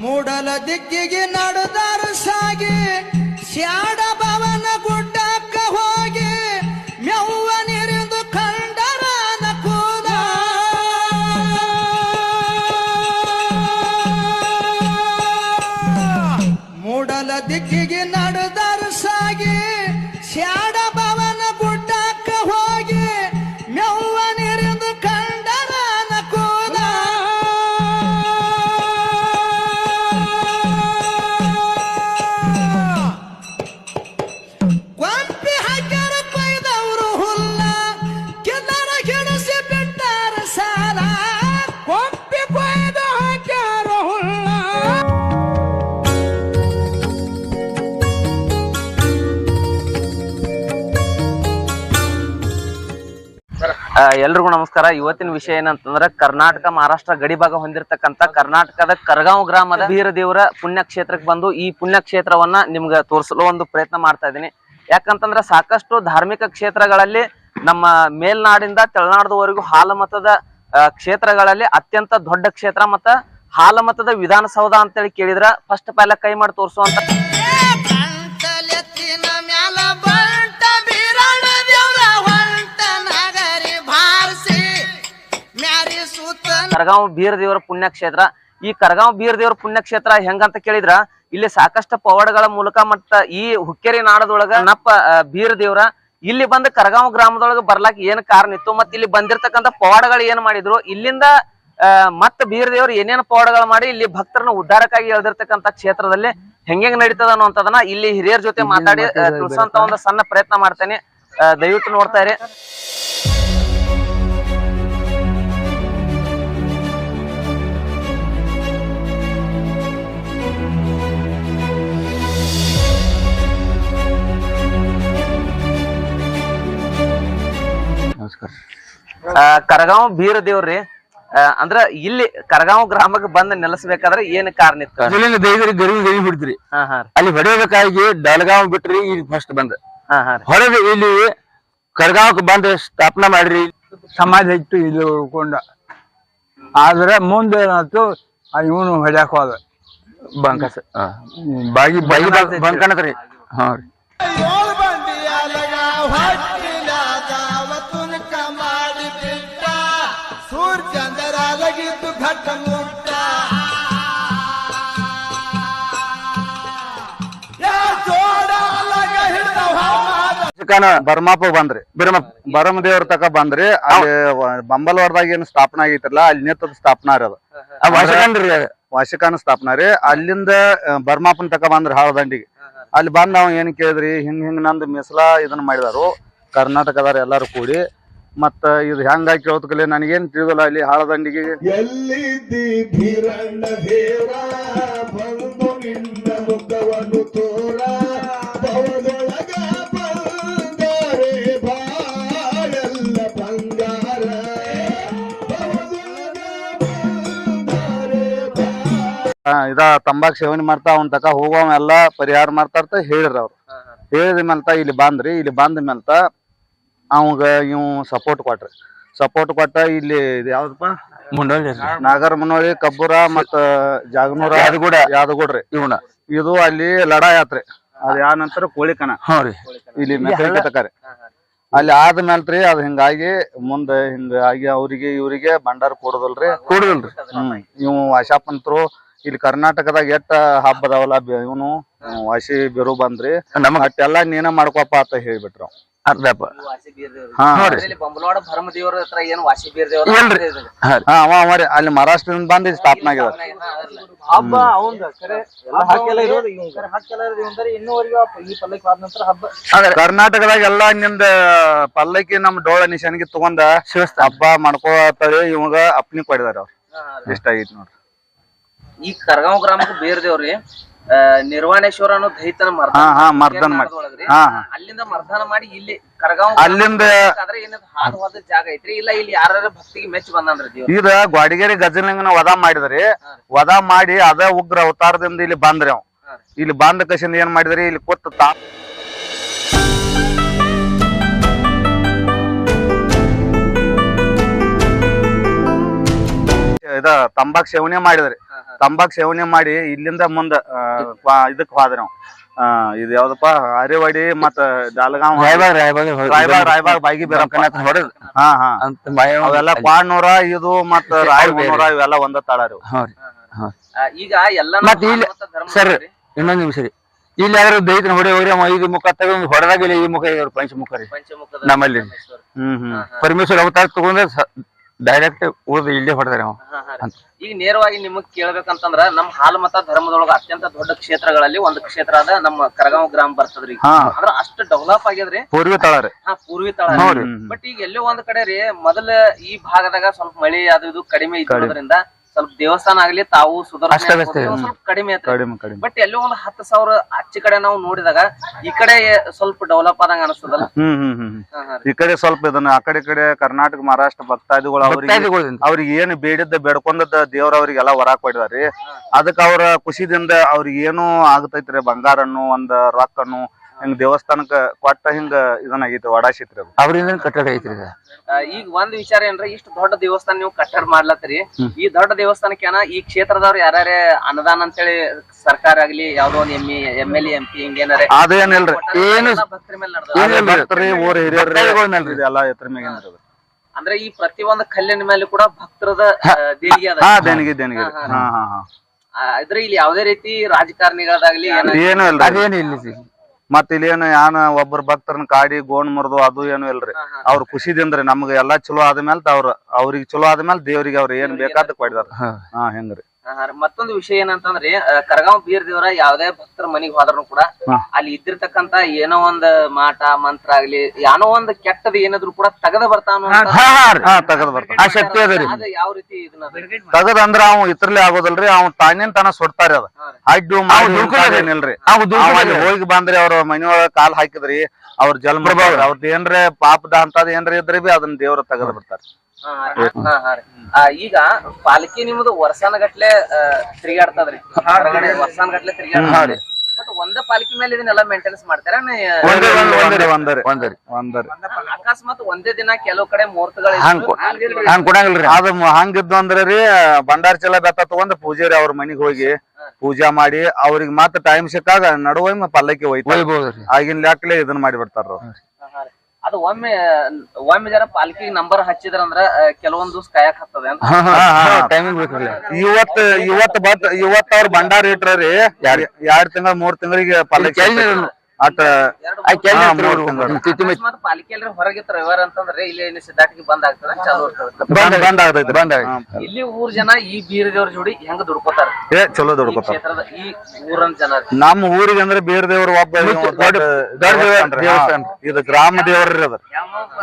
ಮೂಡಲ ದಿಕ್ಕಿಗೆ ನಡೆದಾರು ಸಾಗಿ ಶ್ಯಾಡ ಭವನ ಗುಡ್ಡಕ್ಕ ಎಲ್ರಿಗೂ ನಮಸ್ಕಾರ. ಇವತ್ತಿನ ವಿಷಯ ಏನಂತಂದ್ರೆ ಕರ್ನಾಟಕ ಮಹಾರಾಷ್ಟ್ರ ಗಡಿ ಭಾಗ ಹೊಂದಿರತಕ್ಕಂತ ಕರ್ನಾಟಕದ ಕರಗಾಂವ್ ಗ್ರಾಮದ ಬೀರ ಪುಣ್ಯಕ್ಷೇತ್ರಕ್ಕೆ ಪುಣ್ಯ ಕ್ಷೇತ್ರಕ್ಕೆ ಬಂದು ಈ ಪುಣ್ಯಕ್ಷೇತ್ರವನ್ನ ನಿಮ್ಗೆ ತೋರಿಸಲು ಒಂದು ಪ್ರಯತ್ನ ಮಾಡ್ತಾ ಇದ್ದೀನಿ. ಯಾಕಂತಂದ್ರೆ ಸಾಕಷ್ಟು ಧಾರ್ಮಿಕ ಕ್ಷೇತ್ರಗಳಲ್ಲಿ ನಮ್ಮ ಮೇಲ್ನಾಡಿಂದ ತೆಳನಾಡದವರೆಗೂ ಹಾಲಮತದ ಕ್ಷೇತ್ರಗಳಲ್ಲಿ ಅತ್ಯಂತ ದೊಡ್ಡ ಕ್ಷೇತ್ರ ಮತ್ತ ಹಾಲಮತದ ವಿಧಾನಸೌಧ ಅಂತೇಳಿ ಕೇಳಿದ್ರ ಫಸ್ಟ್ ಪೈಲ ಕೈ ಮಾಡಿ ತೋರಿಸುವಂತ ಕರಗಾಂವ್ ಬೀರ ದೇವರ ಪುಣ್ಯಕ್ಷೇತ್ರ. ಈ ಕರಗಾಂವ್ ಬೀರ ದೇವರ ಪುಣ್ಯಕ್ಷೇತ್ರ ಹೆಂಗಂತ ಕೇಳಿದ್ರ ಇಲ್ಲಿ ಸಾಕಷ್ಟು ಪವಾಡಗಳ ಮೂಲಕ ಮತ್ತ ಈ ಹುಕ್ಕೇರಿ ನಾಡದೊಳಗ ನಪ್ಪ ಬೀರ ದೇವ್ರ ಇಲ್ಲಿ ಬಂದ ಕರಗಾಂವ್ ಗ್ರಾಮದೊಳಗ ಬರ್ಲಾಕ್ ಏನ್ ಕಾರಣ ಇತ್ತು? ಮತ್ತ ಇಲ್ಲಿ ಬಂದಿರತಕ್ಕಂತ ಪವಾಡಗಳು ಏನ್ ಮಾಡಿದ್ರು? ಇಲ್ಲಿಂದ ಮತ್ತ ಬೀರ ದೇವ್ರು ಏನೇನ್ ಪವಾಡಗಳು ಮಾಡಿ ಇಲ್ಲಿ ಭಕ್ತರನ್ನ ಉದ್ಧಾರಕ್ಕಾಗಿ ಎಳ್ದಿರ್ತಕ್ಕಂತ ಕ್ಷೇತ್ರದಲ್ಲಿ ಹೆಂಗೆಂಗ್ ನಡೀತದ ಅನ್ನೋಂಥದನ್ನ ಇಲ್ಲಿ ಹಿರಿಯರ ಜೊತೆ ಮಾತಾಡಿ ತಿಳಿಸುವಂತ ತಿಳ್ಸೋಂತ ಒಂದು ಸಣ್ಣ ಪ್ರಯತ್ನ ಮಾಡ್ತೇನೆ. ದಯವಿಟ್ಟು ನೋಡ್ತಾ ಇರಿ. ನಮಸ್ಕಾರ. ಆ, ಕರಗಾಂವ್ ಬೀರ ದೇವ್ರಿ ಅಂದ್ರ ಇಲ್ಲಿ ಕರಗಾಂವ್ ಗ್ರಾಮಕ್ಕೆ ಬಂದ್ ನೆಲೆಸಬೇಕಾದ್ರೆ ಏನ್ ಕಾರಣ ಇತ್ತು? ಮೊದಲಿನ ದೈವರಿ ಗರಿ ಗರಿ ಬಿಡ್ತ್ರಿ ಅಲ್ಲಿ ಹೊಡೆಯಬೇಕಾಗಿ ಡಲ್ಗಾಂವ್ ಬಿಟ್ರಿ ಇಲ್ಲಿ ಫಸ್ಟ್ ಬಂದ. ಹೊಡೆದು ಇಲ್ಲಿ ಕರ್ಗಾಂವ್ಕ್ ಬಂದು ಸ್ಥಾಪನಾ ಮಾಡ್ರಿ. ಸಮಾಜ ಇತ್ತು ಇಲ್ಲಿ ಉಳ್ಕೊಂಡ. ಆದ್ರೆ ಮುಂದೆ ಏನಾಯ್ತು ಇವನು ಹೊಡ್ಯಾಕ ಹೋದ. ಬಂಕಸ. ಬಾಗಿ ಬಾಗಿ ಬಂಕಣತ್ರಿ ಹಾ ರೀ. ಶಿಕಾನ ಬರ್ಮಾಪ ಬಂದ್ರಿ. ಬಿರಮ ಬರಮ ದೇವ್ರ ತಕ ಬಂದ್ರಿ. ಅಲ್ಲಿ ಬಂಬಲ್ವಾರ್ದಾಗ ಏನ್ ಸ್ಥಾಪನಾ ಆಗಿತ್ತಲ್ಲ ಅಲ್ಲಿ ನೇತದ ಸ್ಥಾಪನಾ ರೀ ಅದು. ವಾಸಕಂದ್ರಿ ವಾಸಿಕಾನ ಸ್ಥಾಪನಾ ರೀ. ಅಲ್ಲಿಂದ ಬರ್ಮಾಪನ್ ತಕ ಬಂದ್ರಿ ಹಾಳದಂಡಿಗೆ. ಅಲ್ಲಿ ಬಂದ್ ನಾವ್ ಏನ್ ಕೇಳಿದ್ರಿ ಹಿಂಗ್ ಹಿಂಗ್ ನಂದು ಮೀಸಲಾ ಇದನ್ನ ಮಾಡಿದಾರು. ಕರ್ನಾಟಕದವ್ರ ಎಲ್ಲಾರು ಕೂಡಿ. ಮತ್ತ ಇದು ಹೆಂಗಾಗಿ ಕೇಳೋದ್ಕಲೆ ನನಗೇನ್ ತಿಳಿದಲ್ಲ ಅಲ್ಲಿ ಹಾಳದಂಡಿಗೆ. ಇದ ತಂಬಾಕ್ ಸೇವನೆ ಮಾಡ್ತಾ ಅವನ್ ತಕ ಹೋಗವ ಎಲ್ಲಾ ಪರಿಹಾರ ಮಾಡ್ತಾ ಅಂತ ಹೇಳಿದ್ರ ಅವ್ರು. ಹೇಳಿದ ಮೇಲ್ತ ಇಲ್ಲಿ ಬಂದ್ರಿ ಇಲ್ಲಿ ಬಂದ ಮೇಲ್ತ ಅವಂಗ ಇವ್ ಸಪೋರ್ಟ್ ಕೊಟ್ರಿ. ಸಪೋರ್ಟ್ ಕೊಟ್ಟ ಇಲ್ಲಿ ಯಾವ್ದಪ್ಪ? ಮುಂಡೋಳಿ ನಾಗರ ಮುನ್ನೋಳಿ ಕಬ್ಬುರ ಮತ್ತ ಜಾಗನೂರ ಯಾದಗೂಡ. ಯಾದಗೂಡ್ರಿ. ಇವನ. ಇದು ಅಲ್ಲಿ ಲಡಾ ಆತ್ರಿ. ಅದ್ ಯಾವ ನಂತರ ಕೋಳಿಕನ. ಇಲ್ಲಿ ತಕರಿ. ಅಲ್ಲಿ ಆದ್ಮೇಲ್ರಿ ಅದ್ ಹಿಂಗಾಗಿ ಮುಂದ ಹಿಂಗಾಗಿ ಅವ್ರಿಗೆ ಇವ್ರಿಗೆ ಭಂಡಾರ ಕೊಡೋದಲ್ರಿ. ಕೊಡುದಲ್ರಿ. ಹ್ಮ್ ಇವ್ ವಾಶಾಪಂತ್ರು ಇಲ್ಲಿ ಕರ್ನಾಟಕದಾಗ ಎಷ್ಟ ಹಬ್ಬ ಅದಾವಲ್ಲ ಇವನು ವಾಸಿ ಬಿರು ಬಂದ್ರಿ. ನಮಗ ಅಟ್ಟೆಲ್ಲಾ ನೀನ ಮಾಡ್ಕೊಪ್ಪ ಅಂತ ಹೇಳ್ಬಿಟ್ರ. ಅರ್ಧಪ್ಪ. ಹಾ. ರೀ. ಅಲ್ಲಿ ಮಹಾರಾಷ್ಟ್ರದಿಂದ ಬಂದ್ ಇಲ್ಲಿ ಸ್ಥಾಪನೆ ಆಗ್ಯದ ಹಬ್ಬ ಕರೆ ಎಲ್ಲ ಹಾಕೆಲ್ಲ ಇರೋದು ಇವಂಗ ಹಾಕೆಲ್ಲ ಇರೋದು ಇವಂದ್ರೆ ಇನ್ನೂವರೆಗೂ ಈ ಪಲ್ಲಕ್ಕಿ ಆದ ನಂತರ ಹಬ್ಬ. ಕರ್ನಾಟಕದಾಗ ಎಲ್ಲಾ ನಿಂದ ಪಲ್ಲಕ್ಕಿ ನಮ್ ಡೋಳ ನಿಶಾನಿಗೆ ತಗೊಂಡ ಹಬ್ಬ ಮಾಡ್ಕೋತಾರೆ ಇವಾಗ ಅಪ್ನಿ ಕೊಡಿದಾರ ಅವ್ರು. ಇಷ್ಟ ಆಗೈತಿ ನೋಡ್ರಿ. ಈ ಕರಗಾಂವ್ ಗ್ರಾಮಕ್ಕೆ ಬೇರ್ ದೇವ್ರಿ ಆ, ನಿರ್ವಾಣೇಶ್ವರ ಅನ್ನೋ ದೈತನ ಹಾ ಹಾ ಮರ್ದನ್ ಮಾಡಿ. ಮರ್ದನ ಹಾ ಹಾ. ಅಲ್ಲಿಂದ ಮರ್ದನ ಮಾಡಿ ಇಲ್ಲಿ ಕರಗಾಂವ್ ಅಲ್ಲಿಂದ ಆದ್ರೆ ಏನ ಹಾದು ಹೋದ ಜಾಗ ಐತ್ರಿ. ಇಲ್ಲ ಇಲ್ಲಿ ಯಾರ ಭಕ್ತಿಗೆ ಮೆಚ್ಚ ಬಂದ್ರಿ ದೇವ್ರು. ಈಗ ಗ್ವಾಡಿಗೇರಿ ಗಜಲಿಂಗನ ವಧ ಮಾಡಿದ್ರಿ. ವಧ ಮಾಡಿ ಅದ ಉಗ್ರ ಅವತಾರದಿಂದ ಇಲ್ಲಿ ಬಂದ್ರಿ ಅವ್. ಇಲ್ಲಿ ಬಂದ ಕಸಿಂದ ಏನ್ ಮಾಡಿದ್ರಿ? ಇಲ್ಲಿ ಕೊತ್ತ ತಾ ಇದ ತಂಬಾಕ್ ಸೇವನೆ ಮಾಡಿದ್ರಿ. ತಂಬಾಕ್ ಸೇವನೆ ಮಾಡಿ ಇಲ್ಲಿಂದ ಮುಂದ ಇದಕ್ ಹೋದ್ರಿ ನಾವು. ಇದು ಯಾವ್ದಪ್ಪ ಹರಿವಾಡಿ ಮತ್ತ ಜಾಲಗಾಂವ್ ರಾಯಬಾಗ್ ರಾಯಬಾಗ್ ರಾಯಬಾಗ್ ರಾಯಬಾಗ್ ಬಾಗಿ ಅವೆಲ್ಲ ಕ್ವಾಡ್ನೂರ ಇದು ಮತ್ತ ರಾಯಬೂರ ಇವೆಲ್ಲ ಒಂದ ತಳ ರೀ. ಹ್ಞೂ ರೀ ಆ, ಈಗ ಎಲ್ಲ ಮತ್ತ ಇಲ್ಲಿ- ಸರ್ ಇನ್ನೊಂದ್ ನಿಮಿಷ ರೀ. ಇಲ್ಲಿ ಯಾರು ದೈತನ ಹೊಡೆ ಹೋಗ್ರಿ ಇದು ಐದು ಮುಖ ತಗೊಂಡ್ ಹೊಡೆದಾಗ ಇಲ್ಲಿ ಈ ಮುಖ ಇವ್ರು ಪಂಚ ಮುಖ ರೀ ನಮ್ಮಲ್ಲಿ. ಹ್ಮ್ ಹ್ಮ್. ಪರಮೇಶ್ವರ ಅವತಾರ ತಗೊಂಡ್ರೆ ಡೈರೆಕ್ಟ್ ಉಳಿದು ಇಲ್ಲೇ ಹೊಡೆದ್ರೆ ಅವ ಹಾ, ಹಾ ರೀ. ಈಗ ನೇರವಾಗಿ ನಿಮಗ್ ಕೇಳ್ಬೇಕಂತಂದ್ರ ನಮ್ ಹಾಲಮತ ಧರ್ಮದೊಳಗ ಅತ್ಯಂತ ದೊಡ್ಡ ಕ್ಷೇತ್ರಗಳಲ್ಲಿ ಒಂದು ಕ್ಷೇತ್ರ ಅದ ನಮ್ಮ ಕರಗಾಂವ್ ಗ್ರಾಮ ಬರ್ತದ್ರಿ. ಹಾ. ಅಂದ್ರ ಅಷ್ಟು ಡೆವಲಪ್ ಆಗ್ಯದ್ರಿ. ಪೂರ್ವಿ ತಳ ರೀ. ಹಾ ಪೂರ್ವಿ ತಳ ಬಟ್ ಈಗ ಎಲ್ಲೋ ಒಂದ್ ಕಡೆ ರೀ ಮೊದಲ ಈ ಭಾಗದಾಗ ಸ್ವಲ್ಪ ಮಳಿ ಅದು ಇದು ಕಡಿಮೆ ಇರೋದ್ರಿಂದ ಸ್ವಲ್ಪ ದೇವಸ್ಥಾನ ಆಗ್ಲಿ ತಾವು ಸುಧಾರಣೆ ಆಗ್ಬೋದು, ಸ್ವಲ್ಪ ಕಡಿಮೆ ಐತ್ರಿ ಕಡಿಮೆ ಕಡಿಮೆ. ಬಟ್ ಎಲ್ಲೋ ಒಂದ್ ಹತ್ತು ಸಾವಿರ ಅಚ್ಚಿ ಕಡೆ ನಾವು ನೋಡಿದಾಗ ಈ ಕಡೆ ಸ್ವಲ್ಪ ಡೆವಲಪ್ ಆದಂಗ ಅನಿಸ್ತದಲ್ಲ? ಹ್ಮ್ ಹ್ಮ್ ಹ್ಮ್ ಹ್ಮ್. ಹಾ, ಹಾ ರೀ. ಈ ಕಡೆ ಸ್ವಲ್ಪ ಇದನ್ನ ಆ ಕಡೆ ಈ ಕಡೆ ಕರ್ನಾಟಕ ಮಹಾರಾಷ್ಟ್ರ ಭಕ್ತಾದಿಗಳು ಅವ್ರಿಗೆ ಏನು ಅವ್ರಿಗೆ ಏನ್ ಬೇಡಿದ್ದ ಬೇಡ್ಕೊಂಡದ ದೇವ್ರ ಅವ್ರಿಗೆಲ್ಲ ವರ ಕೊಟ್ಟಿದಾರಿ. ಅದಕ್ಕ ಅವ್ರ ಖುಷಿದಿಂದ ಅವ್ರಿಗೆ ಏನು ಆಗತೈತ್ರಿ ಬಂಗಾರನ್ನು ಒಂದ್ ರೊಕ್ಕನ್ನು ಹಿಂಗ್ ದೇವಸ್ಥಾನಕ್ಕ ಕೊಟ್ಟ ಹಿಂಗ ಇದನ್ನಾಗೈತಿ ವಡಾಶಿತ್ರಿ ಅದು ಅವ್ರಿಂದ ಕಟ್ಟಡ ಐತ್ರಿ ಇದು. ಈಗ ಒಂದ್ ವಿಚಾರ ಏನ್ರಿ ಇಷ್ಟು ದೊಡ್ಡ ದೇವಸ್ಥಾನ ನೀವು ಕಟ್ಟಡ ಮಾಡ್ಲತ್ತೀರಿ ಈ ದೊಡ್ಡ ದೇವಸ್ಥಾನಕ್ಕೇನ ಈ ಕ್ಷೇತ್ರದವ್ರು ಯಾರ್ಯಾರ ಅನುದಾನ ಅಂತೇಳಿ ಸರ್ಕಾರ ಆಗ್ಲಿ ಯಾವ್ದೋ ಒಂದ್ M M L M P ಹಿಂಗೇನಾರ ಅದೇನಿಲ್ರಿ ಏನು ಭಕ್ತರ ಮೇಲೆ ನಡೆದ ಏನಿಲ್ರಿ. ಭಕ್ತರಿ ಊರ್ ಹಿರಿಯರ್ ಭಕ್ತಾದಿಗಳ್ನಲ್ರಿ. ಇದೆಲ್ಲ ಎತ್ತರ ಮ್ಯಾಗಿಂದ್ರಿ ಅದು. ಅಂದ್ರೆ ಈ ಪ್ರತಿಯೊಂದು ಕಲ್ಲಿನ ಮೇಲೆ ಕೂಡ ಭಕ್ತರದ ಆ, ದೇಣಿಗೆ ಅದ ಹಾ ದೇಣಿಗೆ ದೇಣಿಗೆ ರೀ. ಹಾ ಹಾ ಹಾ ಆ, ಇದ್ರೆ ಇಲ್ಲಿ ಯಾವ್ದೇ ರೀತಿ ರಾಜಕಾರಣಿಗಳದಾಗ್ಲಿ ಏನ ಏನು ಇಲ್ರಿ ಅದೇನು ಇಲ್ಲ ರೀ. ಮತ್ ಇಲ್ಲಿ ಏನು ಯಾನ ಒಬ್ಬರ ಭಕ್ತರನ್ನ ಕಾಡಿ ಗೋಣ್ ಮರದು ಅದು ಏನು ಇಲ್ರಿ ಅವ್ರ ಖುಷಿದಿಂದ್ರಿ ನಮ್ಗೆ ಎಲ್ಲಾ ಚಲೋ ಆದ್ಮೇಲೆ ಅವ್ರ ಅವ್ರಿಗೆ ಚಲೋ ಆದ್ಮೇಲೆ ದೇವ್ರಿಗೆ ಅವ್ರ ಏನ್ ಬೇಕಾದ ಕೊಡ್ದಾರ ಹಾ. ಹೆಂಗ್ರಿ. ಮತ್ತೊಂದು ವಿಷಯ ಏನಂತಂದ್ರೆ ಕರಗಾಂವ್ ಬೀರ್ ದೇವರ ಯಾವ್ದೇ ಭಕ್ತರ ಮನಿಗ್ ಹೋದ್ರು ಕೂಡ ಅಲ್ಲಿ ಇದ್ದಿರ್ತಕ್ಕಂತ ಏನೋ ಒಂದ್ ಮಾಟ ಮಂತ್ರ ಆಗ್ಲಿ ಏನೋ ಒಂದ್ ಕೆಟ್ಟದ ಏನಾದ್ರು ಕೂಡ ತಗದ ಬರ್ತಾನ ಹಾ, ಬರ್ತಾನ. ಆ ಶಕ್ತಿ ಅದ ರೀ. ಯಾವ ರೀತಿ ಇದನ್ನ ತಗದ ಅಂದ್ರ ಅವ್ ಇತರಲೆ ಆಗೋದಲ್ರಿ ಅವ್ ತಾನೇನ್ ತಾನ ಸುಡ್ತಾರಿ ಅದ. ಅಡ್ಡು ಏನಿಲ್ರಿ ಹೋಗಿ ಬಂದ್ರಿ ಅವ್ರ ಮನಿಯೊಳಗ ಕಾಲ್ ಹಾಕಿದ್ರಿ ಅವ್ರ ಜನ್ಮ ಅವ್ರದ್ ಏನ್ರೆ ಪಾಪದ ಅಂತದ್ ಏನ್ರ ಇದ್ರಿ ಬಿ ಅದನ್ನ ದೇವ್ರ ತಗದ ಬರ್ತಾರ ಈಗ ಪಾಲಕಿ ನಿಮ್ದು ವರ್ಷಾನ ಗಟ್ಲೆ ತಿರುಗಾಡ್ತದ್ರಿ ವರ್ಷಾನ ಗಟ್ಲೆ ತಿರುಗಾಡ್ತದ್ರಿ ಬಟ್ ಒಂದೇ ಪಾಲಿಕೆ ಮೇಲೆ ಇದನ್ನೆಲ್ಲ ಮೇಂಟೆನೆನ್ಸ್ ಮಾಡ್ತಾರ. ಅಕಸ್ಮಾತ್ ಒಂದೇ ದಿನ ಕೆಲವು ಕಡೆ ಮುಹೂರ್ತಗಳು ಹಂಗ್ ಕೊಡಂಗಿಲ್ರಿ? ಅದ ಹಂಗಿದ್ದು ಅಂದ್ರೆ ರೀ ಭಂಡಾರ ಚಲ ಬೆತ್ತ ತಗೊಂಡ್ ಪೂಜಾರಿ ಅವ್ರ ಮನಿಗ್ ಹೋಗಿ. ಪೂಜಾ ಮಾಡಿ ಅವ್ರಿಗೆ ಮತ್ತ ಟೈಮ್ ಸಿಕ್ಕಾಗ ನಡುವ ಪಲ್ಲಕ್ಕಿ ಹೋಯ್ತು ಆಗಿನ ಲೆಕ್ಕಲೆ ಇದನ್ನ ಮಾಡಿ ಬಿಡ್ತಾರ ಅದು ಒಮ್ಮೆ ಒಮ್ಮೆ ಜರ ಪಾಲಿಕೆ ನಂಬರ್ ಹಚ್ಚಿದ್ರ ಅಂದ್ರ ಕೆಲವೊಂದ್ ದಿವ್ಸ ಕಾಯಕ್ ಹತ್ತದ ಅಂತ. ಟೈಮಿಂಗ್ ಇವತ್ ಇವತ್ ಬತ್ ಇವತ್ ಅವ್ರ ಭಂಡಾರ ಇಟ್ರಿ ಎರಡ್ ತಿಂಗಳ ಮೂರ್ ತಿಂಗಳಿಗೆ ಪಲ್ಲಕ್ಕಿ ಕೆಲ್ಸ ಹತ್ತೈತಿ. ಆ ಕೆಲ್ಸ ಹಾ, ಇರ್ತಾರ ಮೂರ್ ಅವ್ರು. ತಿಂಗಳು. ತಿಥಿ ಮೆಚ್ಚಿ ಅಕಸ್ಮಾತ್ ಪಾಲಿಕೆ ಹೊರಗಿತ್ತ ರವಿವಾರ ಅಂತಂದ್ರೆ ಇಲ್ಲಿ ಏನು ಸಿದ್ಧಾಟಿಗೆ ಬಂದ್ ಆಗ್ತದ ಚಾಲು ಬಂದ್ ಬಂದ್ ಆಗ್ತೈತಿ ಬಂದ್ ಇಲ್ಲಿ ಊರ್ ಜನ ಈ ಬೀರ್ದೇವ್ರ ಜೋಡಿ ಹೆಂಗ್ ದುಡ್ಕೋತಾರ? ಏ ಚಲೋ ದುಡ್ಕೋತಾರ. ಈ ಊರನ್ ಜನ ನಮ್ಮ ಊರಿಗೆ ಅಂದ್ರೆ ಬೇರೆ ದೇವ್ರ ಒಬ್ಬ. ಇದು ಗ್ರಾಮ ದೇವ್ರ ಅದ.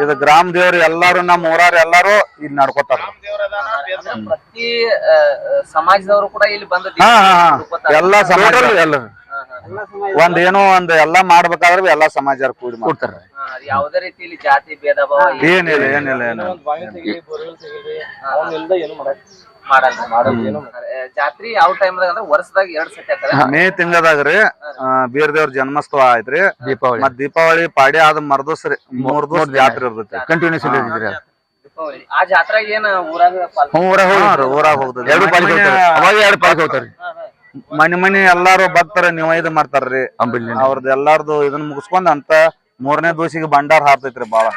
ಇದು ಗ್ರಾಮ ದೇವ್ರು ಎಲ್ಲಾರು ನಮ್ಮ ಊರಾರ ಎಲ್ಲಾರು ಇಲ್ಲಿ ನಡ್ಕೋತಾರ. ಪ್ರತಿ ಸಮಾಜದವರು ಕೂಡ ಇಲ್ಲಿ ಬಂದ ಹಾ ಹಾ ಹಾ. ಎಲ್ಲಾ ಸಮಾಜ ಎಲ್ಲ. ಒಂದ್ ಏನೋ ಒಂದ್ ಎಲ್ಲಾ ಮಾಡ್ಬೇಕಾದ್ರೆ ಎಲ್ಲಾ ಸಮಾಜ ಕೂಡಿ ಮಾಡ್ತಾರೆ. ಕೊಡ್ತಾರ. ಯಾವುದೇ ರೀತಿಯಲ್ಲಿ ಜಾತಿ ಭೇದ ಭಾವ ಏನಿಲ್ಲ ಏನಿಲ್ಲ. ಏನಿಲ್ಲ ಮಾಡಲ್ಲ. ಆ, ಜಾತ್ರಿ ಯಾವ ಟೈಮ್ ಅಂದ್ರೆ ವರ್ಷದಾಗ ಎರಡ್ ಸತಿ ಆಗ್ತದೆ? ಮೇ ತಿಂಗಳದಾಗ್ರಿ ಬೀರದೇವ್ರ ಜನ್ಮೋತ್ಸವ ಆಯ್ತ್ರಿ ದೀಪಾವಳಿ. ಮತ್ ದೀಪಾವಳಿ ಪಾಡಿ ಆದ ಮರ್ದೋಸ್ ರೀ ಮೂರ್ ದಿವಸ ಜಾತ್ರೆ ಇರ್ತೈತಿ. ಕಂಟಿನ್ಯೂಸ್ ಇದ್ರಿ ದೀಪಾವಳಿ. ಆ ಜಾತ್ರೆಗೆ ಏನ್ ಊರಾಗ ಊರಾಗ ಹಾ ಹೋಗಿ ಊರಾಗ ಹೋಗ್ತದೆ ಎರಡು ಪಾಲಿಕೆ ಹೋಗ್ತಾರೆ. ಅವಾಗ ಎರಡು ಪಾಲಿಕೆ ಹೋಗ್ತಾರೆ. ಮನಿ ಮನೆ ಎಲ್ಲಾರು ಬರ್ತಾರ ನೀವ ಇದು ಮಾಡ್ತಾರ್ರಿ. ಅವ್ರದ್ ಅವ್ರದ್ದು ಎಲ್ಲಾರ್ದು ಇದನ್ನ ಮುಗಿಸ್ಕೊಂಡ್ ಅಂತ ಮೂರನೇ ದಿವಸಿಗೆ ಭಂಡಾರ ಹಾರ್ತೈತ್ರಿ ಬಾಳ.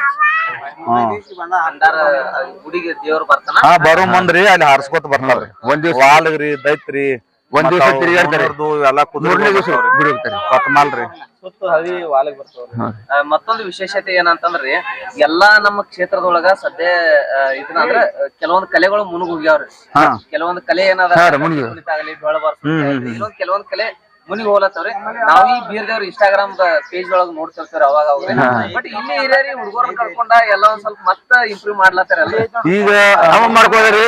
ಹಾ ಬರೋ ಮುಂದ್ರಿ ಅಲ್ಲಿ ಹಾರ್ಸ್ಕೊತ ಬರ್ತಾರ್ರಿ. ಒಂದ್ ದಿವ್ಸ ವಾಲ್ಗ್ರಿ ದೈತ್ರಿ ಒಂದ್ ದಿವ್ಸ ತಿರ್ಗಾಡ್ತಾರೆ. ಎಲ್ಲ ಮೂರನೇ ದಿವಸ ಬಿಡಿ ಹೋಗ್ತಾರೆ ಕೊತ್ತಮಾಲ್ರಿ ಆ, ಮತ್ತೊಂದು ವಿಶೇಷತೆ ಏನಂತಂದ್ರಿ ಎಲ್ಲಾ ನಮ್ಮ ಕ್ಷೇತ್ರದೊಳಗ ಸದ್ಯ ಆ, ಇದನ್ನ ಅಂದ್ರ ಕೆಲವೊಂದ್ ಕಲೆಗಳು ಮುನುಗ್ ಹೋಗ್ಯಾವ್ರಿ. ಹಾ. ಕೆಲವೊಂದ್ ಕಲೆ ಏನಾದ್ರೆ ಹಾ ರೀ, ಮುನ್ಗಿ. ಆಗಲಿ ಬೆಳ ಇನ್ನೊಂದ್ ಕೆಲವೊಂದ್ ಕಲೆ ಮುನಿಗ್ ಹೋಲತ್ತವ್ರಿ ನಾವ್ ಈ ಬೀರ್ದೇವ್ರ ಇನ್ಸ್ಟಾಗ್ರಾಮ್ ಪೇಜ್ ಒಳಗ್ ನೋಡ್ತಿರ್ತೀವ್ರಿ ಅವಾಗ ಅವಾಗ ಬಟ್ ಇಲ್ಲಿ ಹಿರಿಯರಿ ಹುಡುಗರನ್ನ ಕಳ್ಕೊಂಡ ಎಲ್ಲ ಒಂದ್ ಸ್ವಲ್ಪ ಮತ್ತ ಇಂಪ್ರೂವ್ ಮಾಡ್ಲತ್ತಾರಲ್ಲ ಈಗ ಅವ ಮಾಡ್ಕೋದ್ರಿ